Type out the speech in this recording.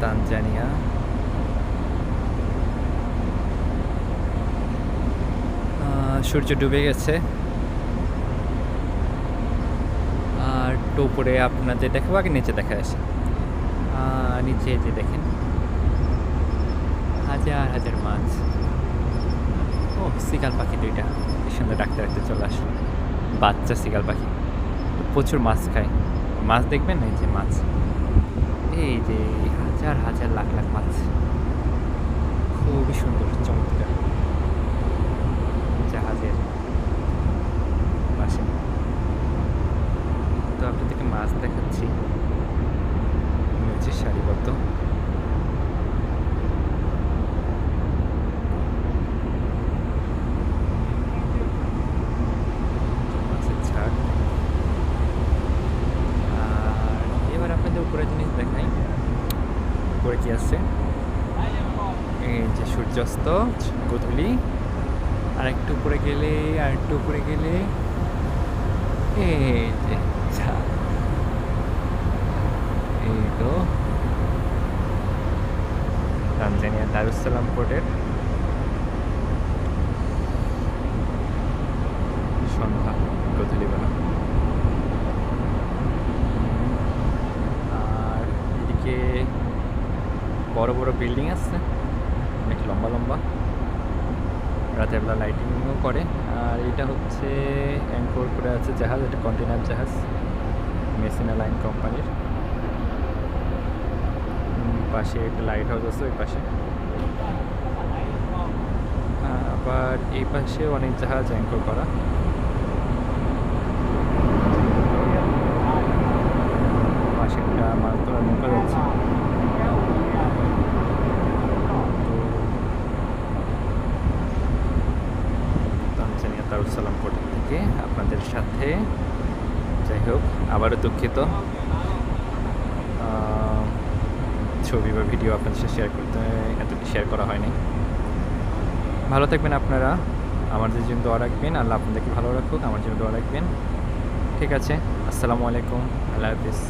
Tanzania. সূর্য ডুবে গেছে। আর একটু উপরে আপনাদের দেখাবো, আগে নিচে দেখা আসে নিচে যে দেখেন। হাজার হাজার মাছ। ও সিগাল পাখি দুইটা। সুন্দর ডাকতে ডাকতে চলে আসলো। বাচ্চা সিগাল পাখি। প্রচুর মাছ খায়। মাছ দেখবেন? এই যে মাছ। হাজার হাজার লাখ লাখ মাছ। খুবই সুন্দর চমৎকার। জাহাজের পাশে। তো আপনাদেরকে মাছ দেখাচ্ছি। নিচে সারিবদ্ধ মাছের ঝাড় আর এবার আপনাদের উপরে জিনিস দেখাই। উপরে কি আছে? এই যে সূর্যাস্ত, গোধূলি আর একটু উপরে গেলে আর একটু উপরে গেলে, এই তো। তানজানিয়া দারুসালাম পোর্টের সন্ধ্যা গোধূলিবেলা আর এদিকে বড় বড় বিল্ডিং আছে। অনেক লম্বা লম্বা। রাতের বেলা লাইটিংও করে। আর এটা হচ্ছে অ্যাঙ্কর করে আছে জাহাজ, এটা কন্টেনার জাহাজ। মেসিনা লাইন কোম্পানির পাশে একটা লাইট হাউস আছে ওই পাশে। আবার এই পাশে অনেক জাহাজ অ্যাঙ্কর করা পাশে একটা মাছ ধরার নৌকা যাচ্ছে তানজানিয়া দারুসালাম পোর্ট থেকে আপনাদের সাথে। যাই হোক, আবারও দুঃখিত। ছবি বা ভিডিও আপনাদের সাথে শেয়ার করতে এতটি শেয়ার করা হয়নি। ভালো থাকবেন আপনারা। আমাদের জন্য দোয়া রাখবেন। আল্লাহ আপনাদেরকে ভালো রাখুক, আমার জন্য দোয়া রাখবেন। ঠিক আছে, আসসালামু আলাইকুম। আল্লাহ হাফিজ।